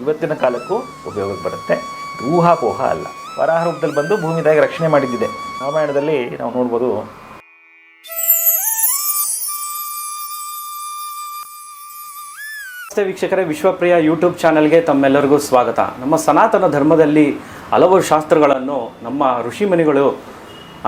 ಇವತ್ತಿನ ಕಾಲಕ್ಕೂ ಉಪಯೋಗಕ್ಕೆ ಬರುತ್ತೆ. ಊಹಾಪೋಹ ಅಲ್ಲ. ವರಾಹ ರೂಪದಲ್ಲಿ ಬಂದು ಭೂಮಿದಾಗಿ ರಕ್ಷಣೆ ಮಾಡಿದ್ದಿದೆ. ರಾಮಾಯಣದಲ್ಲಿ ನಾವು ನೋಡ್ಬೋದು. ನಮಸ್ತೆ ವೀಕ್ಷಕರೇ, ವಿಶ್ವಪ್ರಿಯ ಯೂಟ್ಯೂಬ್ ಚಾನಲ್ಗೆ ತಮ್ಮೆಲ್ಲರಿಗೂ ಸ್ವಾಗತ. ನಮ್ಮ ಸನಾತನ ಧರ್ಮದಲ್ಲಿ ಹಲವು ಶಾಸ್ತ್ರಗಳನ್ನು ನಮ್ಮ ಋಷಿಮುನಿಗಳು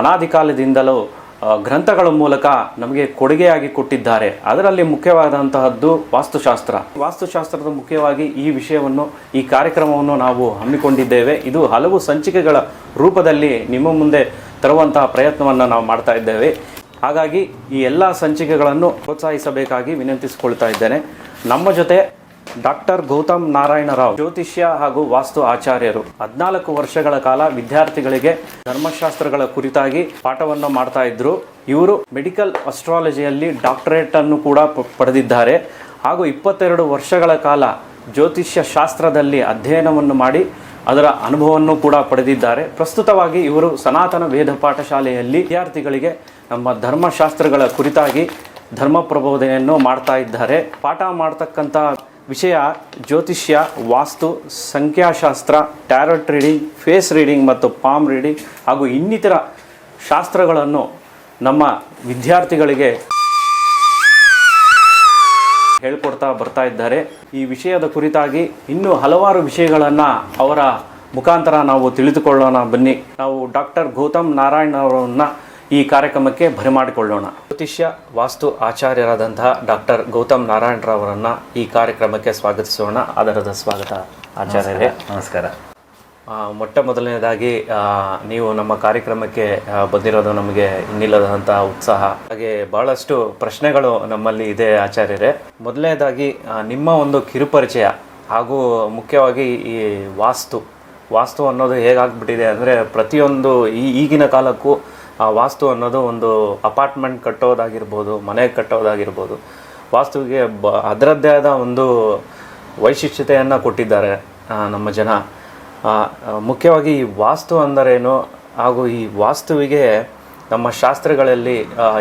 ಅನಾದಿ ಕಾಲದಿಂದಲೂ ಗ್ರಂಥಗಳ ಮೂಲಕ ನಮಗೆ ಕೊಡುಗೆಯಾಗಿ ಕೊಟ್ಟಿದ್ದಾರೆ. ಅದರಲ್ಲಿ ಮುಖ್ಯವಾದಂತಹದ್ದು ವಾಸ್ತುಶಾಸ್ತ್ರ. ವಾಸ್ತುಶಾಸ್ತ್ರದ ಮುಖ್ಯವಾಗಿ ಈ ವಿಷಯವನ್ನು, ಈ ಕಾರ್ಯಕ್ರಮವನ್ನು ನಾವು ಹಮ್ಮಿಕೊಂಡಿದ್ದೇವೆ. ಇದು ಹಲವು ಸಂಚಿಕೆಗಳ ರೂಪದಲ್ಲಿ ನಿಮ್ಮ ಮುಂದೆ ತರುವಂತಹ ಪ್ರಯತ್ನವನ್ನು ನಾವು ಮಾಡ್ತಾ ಇದ್ದೇವೆ. ಹಾಗಾಗಿ ಈ ಎಲ್ಲ ಸಂಚಿಕೆಗಳನ್ನು ಪ್ರೋತ್ಸಾಹಿಸಬೇಕಾಗಿ ವಿನಂತಿಸಿಕೊಳ್ತಾ ಇದ್ದೇನೆ. ನಮ್ಮ ಜೊತೆ ಡಾಕ್ಟರ್ ಗೌತಮ್ ನಾರಾಯಣರಾವ್, ಜ್ಯೋತಿಷ್ಯ ಹಾಗೂ ವಾಸ್ತು ಆಚಾರ್ಯರು. ಹದಿನಾಲ್ಕು ವರ್ಷಗಳ ಕಾಲ ವಿದ್ಯಾರ್ಥಿಗಳಿಗೆ ಧರ್ಮಶಾಸ್ತ್ರಗಳ ಕುರಿತಾಗಿ ಪಾಠವನ್ನು ಮಾಡ್ತಾ ಇದ್ರು. ಇವರು ಮೆಡಿಕಲ್ ಅಸ್ಟ್ರಾಲಜಿಯಲ್ಲಿ ಡಾಕ್ಟರೇಟ್ ಅನ್ನು ಕೂಡ ಪಡೆದಿದ್ದಾರೆ. ಹಾಗೂ ಇಪ್ಪತ್ತೆರಡು ವರ್ಷಗಳ ಕಾಲ ಜ್ಯೋತಿಷ್ಯ ಶಾಸ್ತ್ರದಲ್ಲಿ ಅಧ್ಯಯನವನ್ನು ಮಾಡಿ ಅದರ ಅನುಭವವನ್ನು ಕೂಡ ಪಡೆದಿದ್ದಾರೆ. ಪ್ರಸ್ತುತವಾಗಿ ಇವರು ಸನಾತನ ವೇದ ಪಾಠಶಾಲೆಯಲ್ಲಿ ವಿದ್ಯಾರ್ಥಿಗಳಿಗೆ ನಮ್ಮ ಧರ್ಮಶಾಸ್ತ್ರಗಳ ಕುರಿತಾಗಿ ಧರ್ಮ ಪ್ರಬೋಧನೆಯನ್ನು ಮಾಡ್ತಾ ಇದ್ದಾರೆ. ಪಾಠ ಮಾಡ್ತಕ್ಕಂಥ ವಿಷಯ ಜ್ಯೋತಿಷ್ಯ, ವಾಸ್ತು, ಸಂಖ್ಯಾಶಾಸ್ತ್ರ ಟ್ಯಾರೋಟ್ ರೀಡಿಂಗ್ ಫೇಸ್ ರೀಡಿಂಗ್ ಮತ್ತು ಪಾಮ್ ರೀಡಿಂಗ್ ಹಾಗೂ ಇನ್ನಿತರ ಶಾಸ್ತ್ರಗಳನ್ನು ನಮ್ಮ ವಿದ್ಯಾರ್ಥಿಗಳಿಗೆ ಹೇಳ್ಕೊಡ್ತಾ ಬರ್ತಾ ಇದ್ದಾರೆ. ಈ ವಿಷಯದ ಕುರಿತಾಗಿ ಇನ್ನೂ ಹಲವಾರು ವಿಷಯಗಳನ್ನು ಅವರ ಮುಖಾಂತರ ನಾವು ತಿಳಿದುಕೊಳ್ಳೋಣ ಬನ್ನಿ. ನಾವು ಡಾಕ್ಟರ್ ಗೌತಮ್ ನಾರಾಯಣ್ ಅವರನ್ನ ಈ ಕಾರ್ಯಕ್ರಮಕ್ಕೆ ಬರಮಾಡಿಕೊಳ್ಳೋಣ ಜ್ಯೋತಿಷ್ಯ ವಾಸ್ತು ಆಚಾರ್ಯರಾದಂತಹ ಡಾಕ್ಟರ್ ಗೌತಮ್ ನಾರಾಯಣರವರನ್ನ ಈ ಕಾರ್ಯಕ್ರಮಕ್ಕೆ ಸ್ವಾಗತಿಸೋಣ. ಆಧಾರದ ಸ್ವಾಗತ ಆಚಾರ್ಯರೇ. ನಮಸ್ಕಾರ. ಮೊಟ್ಟ ಮೊದಲನೇದಾಗಿ ನೀವು ನಮ್ಮ ಕಾರ್ಯಕ್ರಮಕ್ಕೆ ಬಂದಿರೋದು ನಮಗೆ ಇನ್ನಿಲ್ಲದಂತಹ ಉತ್ಸಾಹ. ಹಾಗೆ ಬಹಳಷ್ಟು ಪ್ರಶ್ನೆಗಳು ನಮ್ಮಲ್ಲಿ ಇದೆ ಆಚಾರ್ಯರೇ. ಮೊದಲನೇದಾಗಿ ನಿಮ್ಮ ಒಂದು ಕಿರುಪರಿಚಯ ಹಾಗೂ ಮುಖ್ಯವಾಗಿ ಈ ವಾಸ್ತು. ವಾಸ್ತು ಅನ್ನೋದು ಹೇಗಾಗ್ಬಿಟ್ಟಿದೆ ಅಂದರೆ ಪ್ರತಿಯೊಂದು ಈ ಈಗಿನ ಕಾಲಕ್ಕೂ ಆ ವಾಸ್ತು ಅನ್ನೋದು ಒಂದು ಅಪಾರ್ಟ್ಮೆಂಟ್ ಕಟ್ಟೋದಾಗಿರ್ಬೋದು, ಮನೆ ಕಟ್ಟೋದಾಗಿರ್ಬೋದು, ವಾಸ್ತುವಿಗೆ ಬ, ಅದರದ್ದೇ ಆದ ಒಂದು ವೈಶಿಷ್ಟ್ಯತೆಯನ್ನು ಕೊಟ್ಟಿದ್ದಾರೆ ನಮ್ಮ ಜನ. ಮುಖ್ಯವಾಗಿ ಈ ವಾಸ್ತು ಅಂದರೇನು? ಹಾಗೂ ಈ ವಾಸ್ತುವಿಗೆ ನಮ್ಮ ಶಾಸ್ತ್ರಗಳಲ್ಲಿ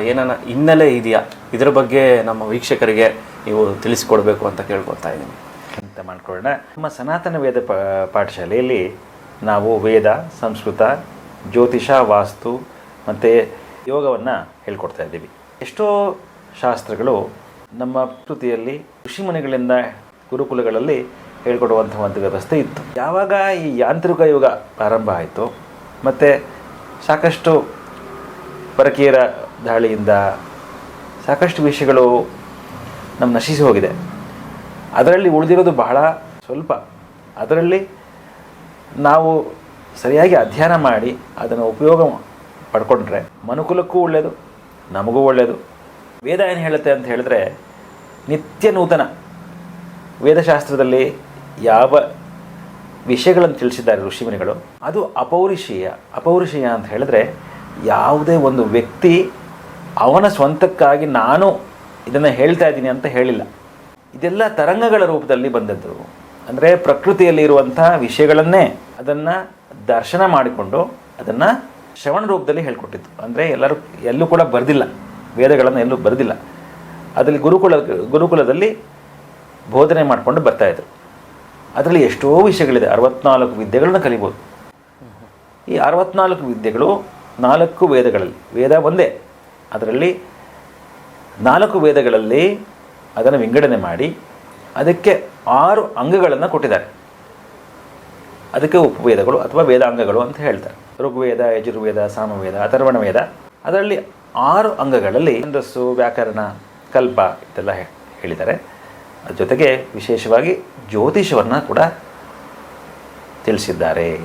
ಏನನ್ನ ಹಿನ್ನೆಲೆ ಇದೆಯಾ? ಇದ್ರ ಬಗ್ಗೆ ನಮ್ಮ ವೀಕ್ಷಕರಿಗೆ ನೀವು ತಿಳಿಸ್ಕೊಡ್ಬೇಕು ಅಂತ ಕೇಳ್ಕೊತಾ ಇದ್ದೀನಿ. ಅಂತ ಮಾಡಿಕೊಳ್ಳೋಣ. ನಮ್ಮ ಸನಾತನ ವೇದ ಪಾಠಶಾಲೆಯಲ್ಲಿ ನಾವು ವೇದ, ಸಂಸ್ಕೃತ, ಜ್ಯೋತಿಷ, ವಾಸ್ತು ಮತ್ತು ಯೋಗವನ್ನು ಹೇಳ್ಕೊಡ್ತಾ ಇದ್ದೀವಿ. ಎಷ್ಟೋ ಶಾಸ್ತ್ರಗಳು ನಮ್ಮ ಕೃತಿಯಲ್ಲಿ ಋಷಿಮುನಿಗಳಿಂದ ಗುರುಕುಲಗಳಲ್ಲಿ ಹೇಳ್ಕೊಡುವಂಥ ಒಂದು ವ್ಯವಸ್ಥೆ ಇತ್ತು. ಯಾವಾಗ ಈ ಯಾಂತ್ರಿಕ ಯುಗ ಪ್ರಾರಂಭ ಆಯಿತು, ಮತ್ತು ಸಾಕಷ್ಟು ಪರಕೀಯರ ದಾಳಿಯಿಂದ ಸಾಕಷ್ಟು ವಿಷಯಗಳು ನಮ್ಮ ನಶಿಸಿ ಹೋಗಿದೆ. ಅದರಲ್ಲಿ ಉಳಿದಿರೋದು ಬಹಳ ಸ್ವಲ್ಪ. ಅದರಲ್ಲಿ ನಾವು ಸರಿಯಾಗಿ ಅಧ್ಯಯನ ಮಾಡಿ ಅದನ್ನು ಉಪಯೋಗ ಪಡ್ಕೊಂಡ್ರೆ ಮನುಕುಲಕ್ಕೂ ಒಳ್ಳೆಯದು ನಮಗೂ ಒಳ್ಳೆಯದು ವೇದ ಏನು ಹೇಳುತ್ತೆ ಅಂತ ಹೇಳಿದ್ರೆ, ನಿತ್ಯ ನೂತನ ವೇದಶಾಸ್ತ್ರದಲ್ಲಿ ಯಾವ ವಿಷಯಗಳನ್ನು ತಿಳಿಸಿದ್ದಾರೆ ಋಷಿಮುನಿಗಳು, ಅದು ಅಪೌರುಷೀಯ ಅಪೌರುಷೀಯ ಅಂತ ಹೇಳಿದ್ರೆ ಯಾವುದೇ ಒಂದು ವ್ಯಕ್ತಿ ಅವನ ಸ್ವಂತಕ್ಕಾಗಿ ನಾನು ಇದನ್ನು ಹೇಳ್ತಾ ಇದ್ದೀನಿ ಅಂತ ಹೇಳಿಲ್ಲ. ಇದೆಲ್ಲ ತರಂಗಗಳ ರೂಪದಲ್ಲಿ ಬಂದದ್ದು. ಅಂದರೆ ಪ್ರಕೃತಿಯಲ್ಲಿ ಇರುವಂಥ ವಿಷಯಗಳನ್ನೇ ಅದನ್ನು ದರ್ಶನ ಮಾಡಿಕೊಂಡು ಅದನ್ನು ಶ್ರವಣ ರೂಪದಲ್ಲಿ ಹೇಳ್ಕೊಟ್ಟಿತ್ತು ಅಂದರೆ ಎಲ್ಲರೂ ಎಲ್ಲೂ ಕೂಡ ಬರೆದಿಲ್ಲ. ವೇದಗಳನ್ನು ಎಲ್ಲೂ ಬರೆದಿಲ್ಲ. ಅದರಲ್ಲಿ ಗುರುಕುಲ, ಗುರುಕುಲದಲ್ಲಿ ಬೋಧನೆ ಮಾಡಿಕೊಂಡು ಬರ್ತಾಯಿದ್ರು ಅದರಲ್ಲಿ ಎಷ್ಟೋ ವಿಷಯಗಳಿದೆ. ಅರವತ್ನಾಲ್ಕು ವಿದ್ಯೆಗಳನ್ನು ಕಲಿಬೋದು. ಈ ಅರವತ್ನಾಲ್ಕು ವಿದ್ಯೆಗಳು ನಾಲ್ಕು ವೇದಗಳಲ್ಲಿ, ವೇದ ಒಂದೇ. ಅದರಲ್ಲಿ ನಾಲ್ಕು ವೇದಗಳಲ್ಲಿ ಅದನ್ನು ವಿಂಗಡಣೆ ಮಾಡಿ ಅದಕ್ಕೆ ಆರು ಅಂಗಗಳನ್ನು ಕೊಟ್ಟಿದ್ದಾರೆ. ಅದಕ್ಕೆ ಉಪವೇದಗಳು ಅಥವಾ ವೇದಾಂಗಗಳು ಅಂತ ಹೇಳ್ತಾರೆ. ಋಗ್ವೇದ, ಯಜುರ್ವೇದ, ಸಾಮವೇದ ಅಥರ್ವಣ ವೇದ ಅದರಲ್ಲಿ ಆರು ಅಂಗಗಳಲ್ಲಿ ಛಂದಸ್ಸು ವ್ಯಾಕರಣ, ಕಲ್ಪ ಇದೆಲ್ಲ ಹೇಳಿದ್ದಾರೆ. ಅದ್ರ ಜೊತೆಗೆ ವಿಶೇಷವಾಗಿ ಜ್ಯೋತಿಷವನ್ನು ಕೂಡ ತಿಳಿಸಿದ್ದಾರೆ.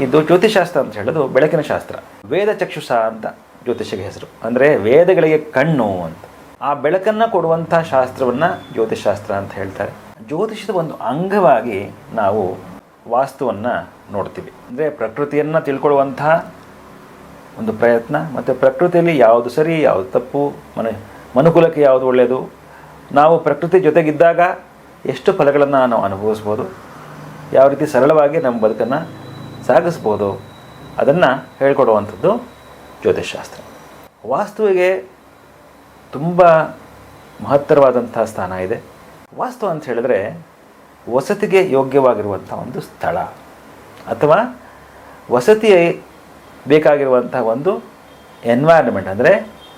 ಇದು ಜ್ಯೋತಿಷಾಸ್ತ್ರ ಅಂತ ಹೇಳೋದು ಬೆಳಕಿನ ಶಾಸ್ತ್ರ. ವೇದ ಚಕ್ಷುಷ ಅಂತ ಜ್ಯೋತಿಷಗೆ ಹೆಸರು. ಅಂದರೆ ವೇದಗಳಿಗೆ ಕಣ್ಣು ಅಂತ. ಆ ಬೆಳಕನ್ನು ಕೊಡುವಂಥ ಶಾಸ್ತ್ರವನ್ನು ಜ್ಯೋತಿಷಾಸ್ತ್ರ ಅಂತ ಹೇಳ್ತಾರೆ. ಜ್ಯೋತಿಷದ ಒಂದು ಅಂಗವಾಗಿ ನಾವು ವಾಸ್ತುವನ್ನು ನೋಡ್ತೀವಿ. ಅಂದರೆ ಪ್ರಕೃತಿಯನ್ನು ತಿಳ್ಕೊಳ್ಳುವಂತಹ ಒಂದು ಪ್ರಯತ್ನ, ಮತ್ತು ಪ್ರಕೃತಿಯಲ್ಲಿ ಯಾವುದು ಸರಿ, ಯಾವುದು ತಪ್ಪು, ಮನ, ಮನುಕುಲಕ್ಕೆ ಯಾವುದು ಒಳ್ಳೆಯದು ನಾವು ಪ್ರಕೃತಿ ಜೊತೆಗಿದ್ದಾಗ ಎಷ್ಟು ಫಲಗಳನ್ನು ನಾವು ಅನುಭವಿಸ್ಬೋದು, ಯಾವ ರೀತಿ ಸರಳವಾಗಿ ನಮ್ಮ ಬದುಕನ್ನು ಸಾಗಿಸ್ಬೋದು, ಅದನ್ನು ಹೇಳ್ಕೊಡುವಂಥದ್ದು ಜ್ಯೋತಿಷಾಸ್ತ್ರ ವಾಸ್ತುವಿಗೆ ತುಂಬ ಮಹತ್ತರವಾದಂಥ ಸ್ಥಾನ ಇದೆ. ವಾಸ್ತು ಅಂತ ಹೇಳಿದ್ರೆ ವಸತಿಗೆ ಯೋಗ್ಯವಾಗಿರುವಂಥ ಒಂದು ಸ್ಥಳ ಅಥವಾ ವಸತಿ ಬೇಕಾಗಿರುವಂಥ ಒಂದು ಎನ್ವೈರ್ಮೆಂಟ್ ಅಂದರೆ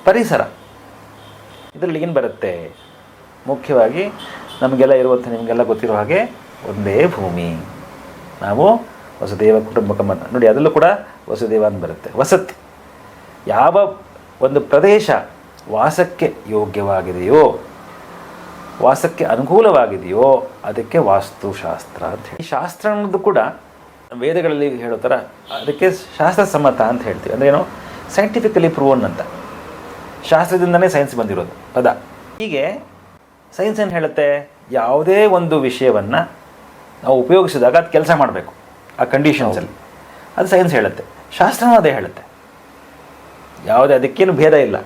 ಪರಿಸರ. ಇದರಲ್ಲಿ ಏನು ಬರುತ್ತೆ? ಮುಖ್ಯವಾಗಿ ನಮಗೆಲ್ಲ ಇರುವಂಥ ನಿಮಗೆಲ್ಲ ಗೊತ್ತಿರೋ ಹಾಗೆ ಒಂದೇ ಭೂಮಿ. ನಾವು ವಸುದೇವ ಕುಟುಂಬಕಮ ನೋಡಿ, ಅದರಲ್ಲೂ ಕೂಡ ವಸುದೇವ ಅಂತ ಬರುತ್ತೆ. ವಸತಿ. ಯಾವ ಒಂದು ಪ್ರದೇಶ ವಾಸಕ್ಕೆ ಯೋಗ್ಯವಾಗಿದೆಯೋ ವಾಸಕ್ಕೆ ಅನುಕೂಲವಾಗಿದೆಯೋ ಅದಕ್ಕೆ ವಾಸ್ತುಶಾಸ್ತ್ರ ಅಂತ ಹೇಳಿ. ಈ ಶಾಸ್ತ್ರ ಅನ್ನೋದು ಕೂಡ ವೇದಗಳಲ್ಲಿ ಹೇಳೋ ಥರ ಅದಕ್ಕೆ ಶಾಸ್ತ್ರ ಸಮ್ಮತ ಅಂತ ಹೇಳ್ತೀವಿ. ಅಂದರೆ ಏನು? ಸೈಂಟಿಫಿಕಲಿ ಪ್ರೂವನ್ ಅಂತ. ಶಾಸ್ತ್ರದಿಂದನೇ ಸೈನ್ಸ್ ಬಂದಿರೋದು, ಪದ. ಹೀಗೆ ಸೈನ್ಸ್ ಏನು ಹೇಳುತ್ತೆ? ಯಾವುದೇ ಒಂದು ವಿಷಯವನ್ನು ನಾವು ಉಪಯೋಗಿಸಿದಾಗ ಅದು ಕೆಲಸ ಮಾಡಬೇಕು, ಆ ಕಂಡೀಷನ್ಸಲ್ಲಿ ಅದು ಸೈನ್ಸ್ ಹೇಳುತ್ತೆ. ಶಾಸ್ತ್ರನೂ ಅದೇ ಹೇಳುತ್ತೆ. ಯಾವುದೇ, ಅದಕ್ಕೇನು ಭೇದ ಇಲ್ಲ.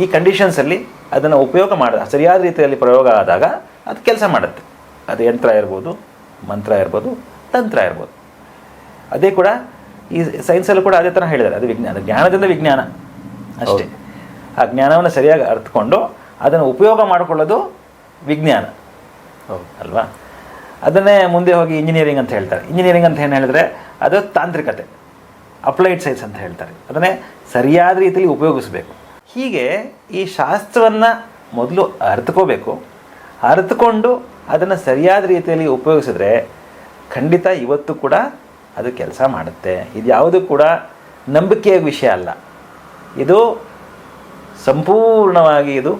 ಈ ಕಂಡೀಷನ್ಸಲ್ಲಿ ಅದನ್ನು ಉಪಯೋಗ ಮಾಡ ಸರಿಯಾದ ರೀತಿಯಲ್ಲಿ ಪ್ರಯೋಗ ಆದಾಗ ಅದು ಕೆಲಸ ಮಾಡುತ್ತೆ. ಅದು ಯಂತ್ರ ಇರ್ಬೋದು ಮಂತ್ರ ಇರ್ಬೋದು ತಂತ್ರ ಇರ್ಬೋದು. ಅದೇ ಕೂಡ ಈ ಸೈನ್ಸಲ್ಲೂ ಕೂಡ ಅದೇ ಥರ ಹೇಳಿದ್ದಾರೆ. ಅದು ವಿಜ್ಞಾನ ಜ್ಞಾನದಿಂದ ವಿಜ್ಞಾನ ಅಷ್ಟೇ. ಆ ಜ್ಞಾನವನ್ನು ಸರಿಯಾಗಿ ಅರ್ಥಕೊಂಡು ಅದನ್ನು ಉಪಯೋಗ ಮಾಡಿಕೊಳ್ಳೋದು ವಿಜ್ಞಾನ. ಅಲ್ವಾ? ಅದನ್ನೇ ಮುಂದೆ ಹೋಗಿ ಇಂಜಿನಿಯರಿಂಗ್ ಅಂತ ಹೇಳ್ತಾರೆ. ಇಂಜಿನಿಯರಿಂಗ್ ಅಂತ ಏನು ಹೇಳಿದ್ರೆ ಅದು ತಾಂತ್ರಿಕತೆ. ಅಪ್ಲೈಡ್ ಸೈನ್ಸ್ ಅಂತ ಹೇಳ್ತಾರೆ. ಅದನ್ನೇ ಸರಿಯಾದ ರೀತಿಯಲ್ಲಿ ಉಪಯೋಗಿಸಬೇಕು. ಹೀಗೆ ಈ ಶಾಸ್ತ್ರವನ್ನು ಮೊದಲು ಅರ್ಥಕೋಬೇಕು ಅರ್ಥಕೊಂಡು ಅದನ್ನು ಸರಿಯಾದ ರೀತಿಯಲ್ಲಿ ಉಪಯೋಗಿಸಿದ್ರೆ ಖಂಡಿತ ಇವತ್ತು ಕೂಡ ಅದು ಕೆಲಸ ಮಾಡುತ್ತೆ. ಇದು ಯಾವುದು ಕೂಡ ನಂಬಿಕೆಯ ವಿಷಯ ಅಲ್ಲ. ಇದು ಸಂಪೂರ್ಣವಾಗಿ ಇದು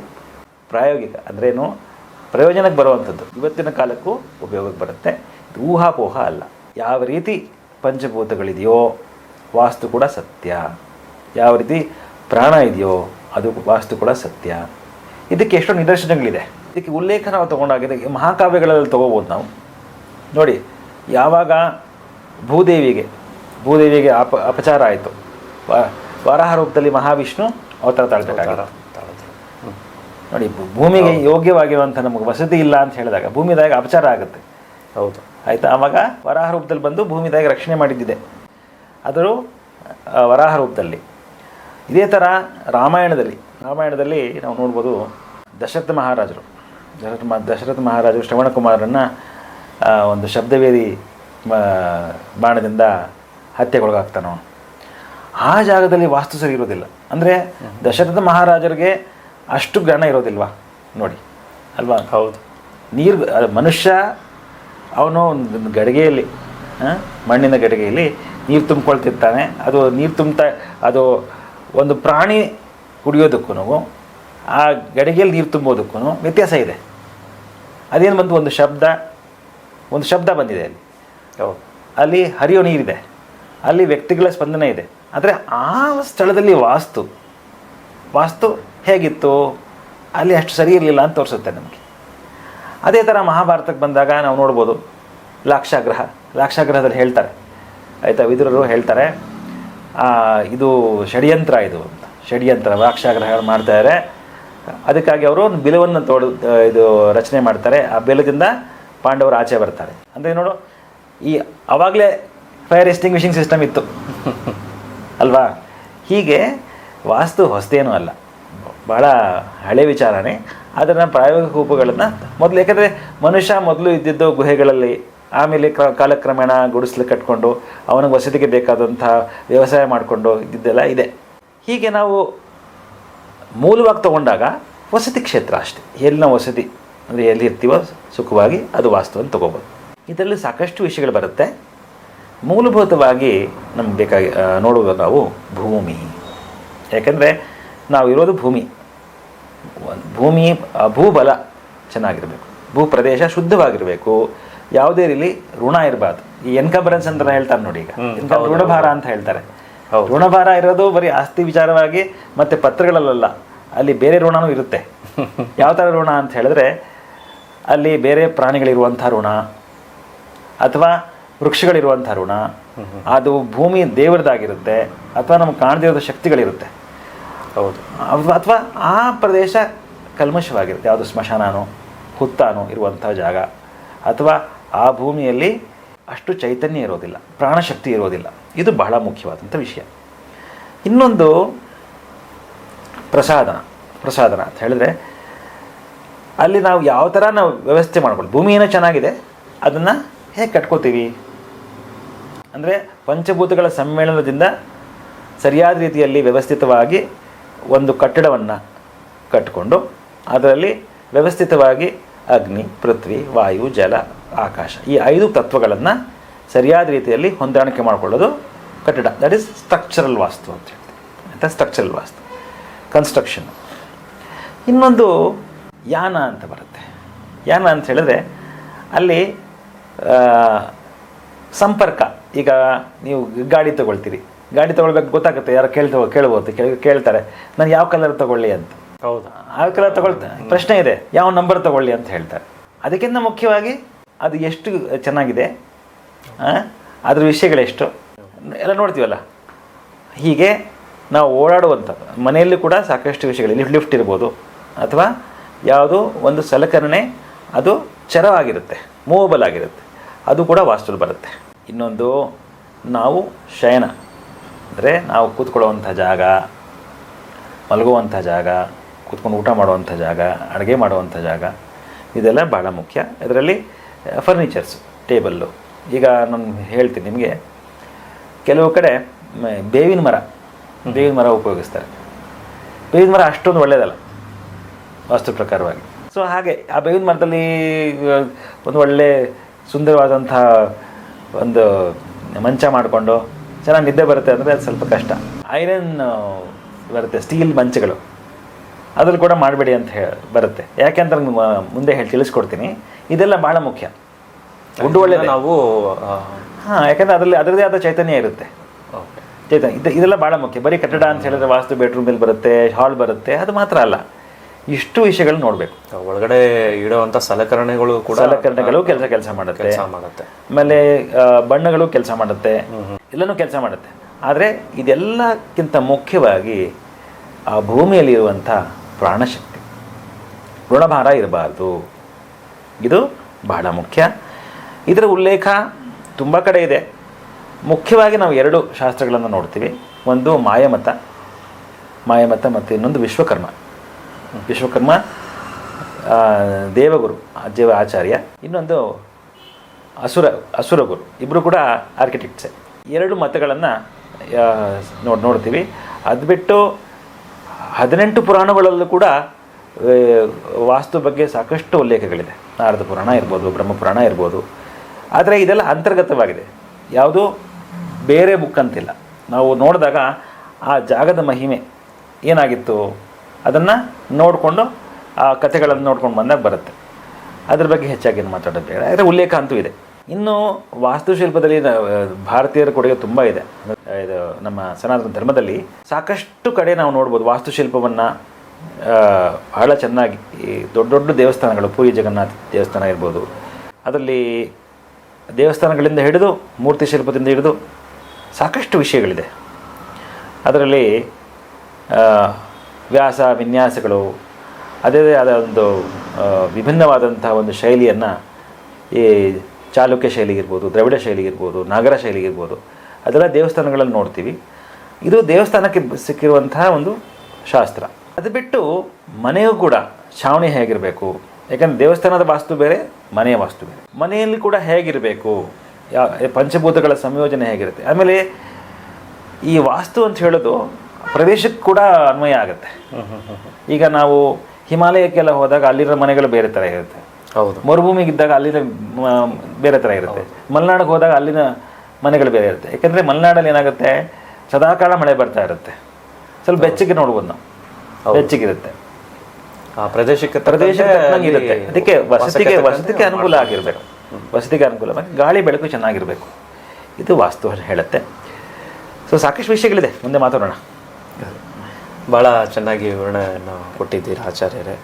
ಪ್ರಾಯೋಗಿಕ ಅಂದ್ರೇನು ಪ್ರಯೋಜನಕ್ಕೆ ಬರುವಂಥದ್ದು. ಇವತ್ತಿನ ಕಾಲಕ್ಕೂ ಉಪಯೋಗಕ್ಕೆ ಬರುತ್ತೆ. ಇದು ಊಹಾಪೋಹ ಅಲ್ಲ. ಯಾವ ರೀತಿ ಪಂಚಭೂತಗಳಿದೆಯೋ ವಾಸ್ತು ಕೂಡ ಸತ್ಯ. ಯಾವ ರೀತಿ ಪ್ರಾಣ ಇದೆಯೋ ಅದು ವಾಸ್ತು ಕೂಡ ಸತ್ಯ. ಇದಕ್ಕೆ ಎಷ್ಟೋ ನಿದರ್ಶನಗಳಿದೆ. ಇದಕ್ಕೆ ಉಲ್ಲೇಖ ನಾವು ತೊಗೊಂಡಾಗಿದೆ ಮಹಾಕಾವ್ಯಗಳಲ್ಲಿ ತೊಗೋಬೋದು ನಾವು. ನೋಡಿ ಯಾವಾಗ ಭೂದೇವಿಗೆ ಭೂದೇವಿಗೆ ಅಪ ಅಪಚಾರ ಆಯಿತು. ವರಾಹ ರೂಪದಲ್ಲಿ ಮಹಾವಿಷ್ಣು ಅವತಾರ ತಾಳ್ಬೇಕಾಗಿತ್ತು ನೋಡಿ ಭೂಮಿಗೆ ಯೋಗ್ಯವಾಗಿರುವಂಥ ನಮಗೆ ವಸತಿ ಇಲ್ಲ ಅಂತ ಹೇಳಿದಾಗ ಭೂಮಿದಾಗ ಅಪಚಾರ ಆಗುತ್ತೆ. ಹೌದು. ಆಯಿತಾ? ಆವಾಗ ವರಾಹ ರೂಪದಲ್ಲಿ ಬಂದು ಭೂಮಿದಾಗ ರಕ್ಷಣೆ ಮಾಡಿದ್ದಿದೆ. ಆದರೂ ವರಾಹ ರೂಪದಲ್ಲಿ ಇದೇ ಥರ ರಾಮಾಯಣದಲ್ಲಿ ರಾಮಾಯಣದಲ್ಲಿ ನಾವು ನೋಡ್ಬೋದು ದಶರಥ ಮಹಾರಾಜರು. ದಶರಥ ದಶರಥ ಮಹಾರಾಜರು ಶ್ರವಣಕುಮಾರನ್ನು ಒಂದು ಶಬ್ದವೇದಿ ಬಾಣದಿಂದ ಹತ್ಯೆಗೊಳಗಾಗ್ತಾನೋ ಆ ಜಾಗದಲ್ಲಿ ವಾಸ್ತು ಸರಿ ಇರೋದಿಲ್ಲ. ಅಂದರೆ ದಶರಥ ಮಹಾರಾಜರಿಗೆ ಅಷ್ಟು ಜ್ಞಾನ ಇರೋದಿಲ್ವಾ? ನೋಡಿ. ಅಲ್ವಾ? ಹೌದು. ನೀರು ಮನುಷ್ಯ ಅವನು ಒಂದು ಗಡಿಗೆಯಲ್ಲಿ ಮಣ್ಣಿನ ಗಡಿಗೆಯಲ್ಲಿ ನೀರು ತುಂಬ್ಕೊಳ್ತಿರ್ತಾನೆ. ಅದು ನೀರು ತುಂಬ್ತಾ ಅದು ಒಂದು ಪ್ರಾಣಿ ಕುಡಿಯೋದಕ್ಕೂ ಆ ಗಡಿಗೆಯಲ್ಲಿ ನೀರು ತುಂಬೋದಕ್ಕೂ ವ್ಯತ್ಯಾಸ ಇದೆ. ಅದೇನು ಬಂತು? ಒಂದು ಶಬ್ದ ಒಂದು ಶಬ್ದ ಬಂದಿದೆ ಅಲ್ಲಿ. ಅಲ್ಲಿ ಹರಿಯೋ ನೀರಿದೆ. ಅಲ್ಲಿ ವ್ಯಕ್ತಿಗಳ ಸ್ಪಂದನೆ ಇದೆ. ಆದರೆ ಆ ಸ್ಥಳದಲ್ಲಿ ವಾಸ್ತು ವಾಸ್ತು ಹೇಗಿತ್ತು? ಅಲ್ಲಿ ಅಷ್ಟು ಸರಿ ಇರಲಿಲ್ಲ ಅಂತ ತೋರಿಸುತ್ತೆ ನಮಗೆ. ಅದೇ ಥರ ಮಹಾಭಾರತಕ್ಕೆ ಬಂದಾಗ ನಾವು ನೋಡ್ಬೋದು, ಲಾಕ್ಷಾಗ್ರಹ, ಲಾಕ್ಷಾಗ್ರಹದಲ್ಲಿ ಹೇಳ್ತಾರೆ. ಆಯಿತಾ, ವಿದುರರು ಹೇಳ್ತಾರೆ ಇದು ಷಡ್ಯಂತ್ರ ಇದು. ಷಡ್ಯಂತ್ರ ರಾಕ್ಷಾಗ್ರಹಗಳು ಮಾಡ್ತಾರೆ. ಅದಕ್ಕಾಗಿ ಅವರು ಒಂದು ಬಿಲವನ್ನು ತೋಡ ಇದು ರಚನೆ ಮಾಡ್ತಾರೆ. ಆ ಬಿಲದಿಂದ ಪಾಂಡವರು ಆಚೆ ಬರ್ತಾರೆ. ಅಂದರೆ ನೋಡು, ಈ ಆವಾಗಲೇ ಫೈರ್ ಎಸ್ಟಿಂಗ್ವಿಷಿಂಗ್ ಸಿಸ್ಟಮ್ ಇತ್ತು. ಅಲ್ವಾ? ಹೀಗೆ ವಾಸ್ತು ಹೊಸದೇನೂ ಅಲ್ಲ. ಭಾಳ ಹಳೆ ವಿಚಾರನೇ. ಅದನ್ನು ಪ್ರಾಯೋಗಿಕ ರೂಪಗಳನ್ನು ಮೊದಲು, ಯಾಕಂದರೆ ಮನುಷ್ಯ ಮೊದಲು ಇದ್ದಿದ್ದು ಗುಹೆಗಳಲ್ಲಿ ಆಮೇಲೆ ಕಾಲಕ್ರಮೇಣ ಗುಡಿಸ್ಲು ಕಟ್ಕೊಂಡು, ಅವನಿಗೆ ವಸತಿಗೆ ಬೇಕಾದಂಥ ವ್ಯವಸಾಯ ಮಾಡಿಕೊಂಡು ಇದ್ದಿದ್ದೆಲ್ಲ ಇದೆ. ಹೀಗೆ ನಾವು ಮೂಲವಾಗಿ ತಗೊಂಡಾಗ ವಸತಿ ಕ್ಷೇತ್ರ ಅಷ್ಟೇ. ಎಲ್ಲಿನ ವಸತಿ ಅಂದರೆ ಎಲ್ಲಿ ಇರ್ತೀವೋ ಸುಖವಾಗಿ ಅದು ವಾಸ್ತವನ್ನು ತೊಗೋಬೋದು. ಇದರಲ್ಲಿ ಸಾಕಷ್ಟು ವಿಷಯಗಳು ಬರುತ್ತೆ. ಮೂಲಭೂತವಾಗಿ ನಮ್ಗೆ ಬೇಕಾಗಿ ನೋಡುವುದು ನಾವು ಭೂಮಿ. ಯಾಕಂದರೆ ನಾವು ಇರೋದು ಭೂಮಿ. ಒಂದು ಭೂಮಿ ಭೂಬಲ ಚೆನ್ನಾಗಿರಬೇಕು. ಭೂ ಪ್ರದೇಶ ಶುದ್ಧವಾಗಿರಬೇಕು. ಯಾವುದೇ ರೀತಿ ಋಣ ಇರಬಾರ್ದು. ಈ ಎನ್ಕಂಬರೆನ್ಸ್ ಅಂತ ಹೇಳ್ತಾರೆ ನೋಡಿ ಈಗ. ಋಣಭಾರ ಅಂತ ಹೇಳ್ತಾರೆ. ಹೌದು. ಋಣಭಾರ ಇರೋದು ಬರೀ ಆಸ್ತಿ ವಿಚಾರವಾಗಿ ಮತ್ತೆ ಪತ್ರಗಳಲ್ಲ ಅಲ್ಲಿ ಬೇರೆ ಋಣನೂ ಇರುತ್ತೆ. ಯಾವ ಥರ ಋಣ ಅಂತ ಹೇಳಿದ್ರೆ ಅಲ್ಲಿ ಬೇರೆ ಪ್ರಾಣಿಗಳಿರುವಂಥ ಋಣ ಅಥವಾ ವೃಕ್ಷಗಳಿರುವಂಥ ಋಣ ಅದು ಭೂಮಿ ದೇವರದಾಗಿರುತ್ತೆ ಅಥವಾ ನಮ್ಗೆ ಕಾಣದಿರೋ ಶಕ್ತಿಗಳಿರುತ್ತೆ. ಹೌದು. ಅಥವಾ ಆ ಪ್ರದೇಶ ಕಲ್ಮಶವಾಗಿರುತ್ತೆ. ಯಾವುದು ಸ್ಮಶಾನನೋ ಹುತ್ತಾನೋ ಇರುವಂಥ ಜಾಗ. ಅಥವಾ ಆ ಭೂಮಿಯಲ್ಲಿ ಅಷ್ಟು ಚೈತನ್ಯ ಇರೋದಿಲ್ಲ, ಪ್ರಾಣಶಕ್ತಿ ಇರೋದಿಲ್ಲ. ಇದು ಬಹಳ ಮುಖ್ಯವಾದಂಥ ವಿಷಯ. ಇನ್ನೊಂದು ಪ್ರಸಾದನ ಪ್ರಸಾದನ ಅಂತ ಹೇಳಿದ್ರೆ, ಅಲ್ಲಿ ನಾವು ಯಾವ ಥರ ನಾವು ವ್ಯವಸ್ಥೆ ಮಾಡ್ಕೊಳ್ಳಿ ಭೂಮಿ ಏನೋ ಚೆನ್ನಾಗಿದೆ, ಅದನ್ನು ಹೇಗೆ ಕಟ್ಕೋತೀವಿ? ಅಂದರೆ ಪಂಚಭೂತಗಳ ಸಮ್ಮೇಳನದಿಂದ ಸರಿಯಾದ ರೀತಿಯಲ್ಲಿ ವ್ಯವಸ್ಥಿತವಾಗಿ ಒಂದು ಕಟ್ಟಡವನ್ನು ಕಟ್ಟಿಕೊಂಡು ಅದರಲ್ಲಿ ವ್ಯವಸ್ಥಿತವಾಗಿ ಅಗ್ನಿ, ಪೃಥ್ವಿ, ವಾಯು, ಜಲ ಆಕಾಶ. ಈ ಐದು ತತ್ವಗಳನ್ನು ಸರಿಯಾದ ರೀತಿಯಲ್ಲಿ ಹೊಂದಾಣಿಕೆ ಮಾಡಿಕೊಳ್ಳೋದು ಕಟ್ಟಡ. ದಟ್ ಈಸ್ ಸ್ಟ್ರಕ್ಚರಲ್ ವಾಸ್ತು ಅಂತ ಹೇಳ್ತೀವಿ. ಅಂತ ಸ್ಟ್ರಕ್ಚರಲ್ ವಾಸ್ತು. ಕನ್ಸ್ಟ್ರಕ್ಷನ್ ಇನ್ನೊಂದು ಯಾನ ಅಂತ ಬರುತ್ತೆ. ಯಾನ ಅಂತ ಹೇಳಿದ್ರೆ ಅಲ್ಲಿ ಸಂಪರ್ಕ. ಈಗ ನೀವು ಗಾಡಿ ತೊಗೊಳ್ತೀರಿ. ಗಾಡಿ ತೊಗೊಳ್ಬೇಕು ಗೊತ್ತಾಗುತ್ತೆ. ಯಾರು ಕೇಳ್ತಾ ಕೇಳ್ಬೋದು ಕೇಳಿ ಕೇಳ್ತಾರೆ. ನಾನು ಯಾವ ಕಲರ್ ತೊಗೊಳ್ಳಿ ಅಂತ. ಹೌದಾ. ಯಾವ ಕಲರ್ ತಗೊಳ್ತಾ ಪ್ರಶ್ನೆ ಇದೆ. ಯಾವ ನಂಬರ್ ತೊಗೊಳ್ಳಿ ಅಂತ ಹೇಳ್ತಾರೆ. ಅದಕ್ಕಿಂತ ಮುಖ್ಯವಾಗಿ ಅದು ಎಷ್ಟು ಚೆನ್ನಾಗಿದೆ ಅದ್ರ ವಿಷಯಗಳೆಷ್ಟು? ಎಲ್ಲ ನೋಡ್ತೀವಲ್ಲ? ಹೀಗೆ ನಾವು ಓಡಾಡುವಂಥದ್ದು. ಮನೆಯಲ್ಲಿ ಕೂಡ ಸಾಕಷ್ಟು ವಿಷಯಗಳು ಲಿಫ್ಟ್ ಲಿಫ್ಟ್ ಇರ್ಬೋದು. ಅಥವಾ ಯಾವುದೋ ಒಂದು ಸಲಕರಣೆ, ಅದು ಚರವಾಗಿರುತ್ತೆ. ಮೂವಬಲ್ ಆಗಿರುತ್ತೆ. ಅದು ಕೂಡ ವಾಸ್ತುಲ್ ಬರುತ್ತೆ. ಇನ್ನೊಂದು, ನಾವು ಶಯನ. ಅಂದರೆ ನಾವು ಕೂತ್ಕೊಳ್ಳುವಂಥ ಜಾಗ, ಮಲಗುವಂಥ ಜಾಗ, ಕೂತ್ಕೊಂಡು ಊಟ ಮಾಡುವಂಥ ಜಾಗ, ಅಡುಗೆ ಮಾಡುವಂಥ ಜಾಗ, ಇದೆಲ್ಲ ಭಾಳ ಮುಖ್ಯ. ಇದರಲ್ಲಿ ಫರ್ನಿಚರ್ಸ್ ಟೇಬಲ್ಲು. ಈಗ ನಾನು ಹೇಳ್ತೀನಿ ನಿಮಗೆ ಕೆಲವು ಕಡೆ ಬೇವಿನ ಮರ ಬೇವಿನ ಮರ ಉಪಯೋಗಿಸ್ತಾರೆ. ಬೇವಿನ ಮರ ಅಷ್ಟೊಂದು ಒಳ್ಳೆಯದಲ್ಲ ವಾಸ್ತು ಪ್ರಕಾರವಾಗಿ. ಸೊ ಹಾಗೆ ಆ ಬೇವಿನ ಮರದಲ್ಲಿ ಒಂದು ಒಳ್ಳೆ ಸುಂದರವಾದಂಥ ಒಂದು ಮಂಚ ಮಾಡಿಕೊಂಡು ಚೆನ್ನಾಗಿ ನಿದ್ದೆ ಬರುತ್ತೆ ಅಂದರೆ ಅದು ಸ್ವಲ್ಪ ಕಷ್ಟ. ಐರನ್ ಬರುತ್ತೆ ಸ್ಟೀಲ್ ಮಂಚಗಳು. ಅದ್ರಲ್ಲಿ ಕೂಡ ಮಾಡಬೇಡಿ ಅಂತ ಹೇಳಿ ಬರುತ್ತೆ. ಯಾಕೆ ಅಂತ ನಂಗೆ ಮ- ಮುಂದೆ ಹೇಳಿ ತಿಳಿಸ್ಕೊಡ್ತೀನಿ. ಇದೆಲ್ಲ ಬಹಳ ಮುಖ್ಯ. ಒಂದು ಒಳ್ಳೆ ನಾವು ಹಾಂ ಯಾಕಂದ್ರೆ ಅದರಲ್ಲಿ ಅದರದೇ ಆದ ಚೈತನ್ಯ ಇರುತ್ತೆ. ಚೈತನ್ಯ ಇದು ಇದೆಲ್ಲ ಭಾಳ ಮುಖ್ಯ. ಬರೀ ಕಟ್ಟಡ ಅಂತ ಹೇಳಿದ್ರೆ ವಾಸ್ತು ಬೆಡ್ರೂಮಲ್ಲಿ ಬರುತ್ತೆ ಹಾಲ್ ಬರುತ್ತೆ ಅದು ಮಾತ್ರ ಅಲ್ಲ. ಇಷ್ಟು ವಿಷಯಗಳು ನೋಡಬೇಕು. ಒಳಗಡೆ ಇಡುವಂತ ಸಲಕರಣೆಗಳು ಕೂಡ ಸಲಕರಣೆಗಳು ಕೆಲಸ ಕೆಲಸ ಮಾಡುತ್ತೆ. ಕೆಲಸ ಮಾಡುತ್ತೆ. ಆಮೇಲೆ ಬಣ್ಣಗಳು ಕೆಲಸ ಮಾಡುತ್ತೆ. ಎಲ್ಲನೂ ಕೆಲಸ ಮಾಡುತ್ತೆ. ಆದರೆ ಇದೆಲ್ಲಕ್ಕಿಂತ ಮುಖ್ಯವಾಗಿ ಆ ಭೂಮಿಯಲ್ಲಿರುವಂಥ ಪ್ರಾಣಶಕ್ತಿ. ಋಣಭಾರ ಇರಬಾರ್ದು. ಇದು ಬಹಳ ಮುಖ್ಯ. ಇದರ ಉಲ್ಲೇಖ ತುಂಬ ಕಡೆ ಇದೆ. ಮುಖ್ಯವಾಗಿ ನಾವು ಎರಡು ಶಾಸ್ತ್ರಗಳನ್ನು ನೋಡ್ತೀವಿ. ಒಂದು ಮಾಯಮತ ಮಾಯಮತ ಮತ್ತು ಇನ್ನೊಂದು ವಿಶ್ವಕರ್ಮ. ವಿಶ್ವಕರ್ಮ ದೇವಗುರು ಜೀವ ಆಚಾರ್ಯ, ಇನ್ನೊಂದು ಅಸುರ ಅಸುರಗುರು ಇಬ್ಬರು ಕೂಡ ಆರ್ಕಿಟೆಕ್ಟ್ಸೇ ಎರಡು ಮತಗಳನ್ನು ನೋಡಿ ನೋಡ್ತೀವಿ. ಅದು ಬಿಟ್ಟು ಹದಿನೆಂಟು ಪುರಾಣಗಳಲ್ಲೂ ಕೂಡ ವಾಸ್ತು ಬಗ್ಗೆ ಸಾಕಷ್ಟು ಉಲ್ಲೇಖಗಳಿದೆ. ನಾರದ ಪುರಾಣ ಇರ್ಬೋದು ಬ್ರಹ್ಮಪುರಾಣ ಇರ್ಬೋದು. ಆದರೆ ಇದೆಲ್ಲ ಅಂತರ್ಗತವಾಗಿದೆ. ಯಾವುದೂ ಬೇರೆ ಬುಕ್ ಅಂತಿಲ್ಲ. ನಾವು ನೋಡಿದಾಗ ಆ ಜಾಗದ ಮಹಿಮೆ ಏನಾಗಿತ್ತು ಅದನ್ನು ನೋಡಿಕೊಂಡು ಆ ಕಥೆಗಳನ್ನು ನೋಡ್ಕೊಂಡು ಬಂದಾಗ ಬರುತ್ತೆ. ಅದ್ರ ಬಗ್ಗೆ ಹೆಚ್ಚಾಗಿ ಮಾತಾಡೋದು ಬೇಡ. ಆದರೆ ಉಲ್ಲೇಖ ಅಂತೂ ಇದೆ. ಇನ್ನು ವಾಸ್ತುಶಿಲ್ಪದಲ್ಲಿ ಭಾರತೀಯರ ಕೊಡುಗೆ ತುಂಬ ಇದೆ. ಇದು ನಮ್ಮ ಸನಾತನ ಧರ್ಮದಲ್ಲಿ ಸಾಕಷ್ಟು ಕಡೆ ನಾವು ನೋಡ್ಬೋದು ವಾಸ್ತುಶಿಲ್ಪವನ್ನು ಬಹಳ ಚೆನ್ನಾಗಿ ದೊಡ್ಡ ದೊಡ್ಡ ದೇವಸ್ಥಾನಗಳು, ಪೂರಿ ಜಗನ್ನಾಥ ದೇವಸ್ಥಾನ ಇರ್ಬೋದು. ಅದರಲ್ಲಿ ದೇವಸ್ಥಾನಗಳಿಂದ ಹಿಡಿದು, ಮೂರ್ತಿ ಶಿಲ್ಪದಿಂದ ಹಿಡಿದು ಸಾಕಷ್ಟು ವಿಷಯಗಳಿದೆ. ಅದರಲ್ಲಿ ವ್ಯಾಸ, ವಿನ್ಯಾಸಗಳು, ಅದೇ ಆದ ಒಂದು ವಿಭಿನ್ನವಾದಂತಹ ಒಂದು ಶೈಲಿಯನ್ನು ಈ ಚಾಲುಕ್ಯ ಶೈಲಿಗಿರ್ಬೋದು ದ್ರವಿಡ ಶೈಲಿಗಿರ್ಬೋದು ನಾಗರ ಶೈಲಿಗಿರ್ಬೋದು ಅದೆಲ್ಲ ದೇವಸ್ಥಾನಗಳಲ್ಲಿ ನೋಡ್ತೀವಿ. ಇದು ದೇವಸ್ಥಾನಕ್ಕೆ ಸಿಕ್ಕಿರುವಂತಹ ಒಂದು ಶಾಸ್ತ್ರ. ಅದು ಬಿಟ್ಟು ಮನೆಯೂ ಕೂಡ ಛಾವಣಿ ಹೇಗಿರಬೇಕು? ಯಾಕಂದರೆ ದೇವಸ್ಥಾನದ ವಾಸ್ತು ಬೇರೆ ಮನೆಯ ವಾಸ್ತು ಬೇರೆ. ಮನೆಯಲ್ಲಿ ಕೂಡ ಹೇಗಿರಬೇಕು? ಯಾ ಪಂಚಭೂತಗಳ ಸಂಯೋಜನೆ ಹೇಗಿರುತ್ತೆ? ಆಮೇಲೆ ಈ ವಾಸ್ತು ಅಂತ ಹೇಳೋದು ಪ್ರದೇಶಕ್ಕೆ ಕೂಡ ಅನ್ವಯ ಆಗುತ್ತೆ. ಈಗ ನಾವು ಹಿಮಾಲಯಕ್ಕೆಲ್ಲ ಹೋದಾಗ ಅಲ್ಲಿರೋ ಮನೆಗಳು ಬೇರೆ ಥರ ಇರುತ್ತೆ. ಹೌದು. ಮರುಭೂಮಿಗಿದ್ದಾಗ ಅಲ್ಲಿನ ಮ- ಬೇರೆ ಥರ ಇರುತ್ತೆ. ಮಲೆನಾಡಿಗೆ ಹೋದಾಗ ಅಲ್ಲಿನ ಮನೆಗಳು ಬೇರೆ ಇರುತ್ತೆ. ಯಾಕಂದರೆ ಮಲೆನಾಡಲ್ಲಿ ಏನಾಗುತ್ತೆ? ಸದಾಕಾಲ ಮಳೆ ಬರ್ತಾ ಇರುತ್ತೆ. ಸ್ವಲ್ಪ ಬೆಚ್ಚಗೆ ನೋಡ್ಬೋದು ನಾವು. ಬೆಚ್ಚಗಿರುತ್ತೆ ಆ ಪ್ರದೇಶಕ್ಕೆ ಪ್ರದೇಶ ಇರುತ್ತೆ. ಅದಕ್ಕೆ ವಸತಿಗೆ ವಸತಿಗೆ ಅನುಕೂಲ ಆಗಿರಬೇಕು. ವಸತಿಗೆ ಅನುಕೂಲ. ಮತ್ತೆ ಗಾಳಿ ಬೆಳಕು ಚೆನ್ನಾಗಿರಬೇಕು. ಇದು ವಾಸ್ತು ಹೇಳುತ್ತೆ. ಸೊ ಸಾಕಷ್ಟು ವಿಷಯಗಳಿದೆ. ಮುಂದೆ ಮಾತಾಡೋಣ. ಬಹಳ ಚೆನ್ನಾಗಿ ವಿವರಣೆಯನ್ನು ಕೊಟ್ಟಿದ್ದೀರಾ ಆಚಾರ್ಯರೇ.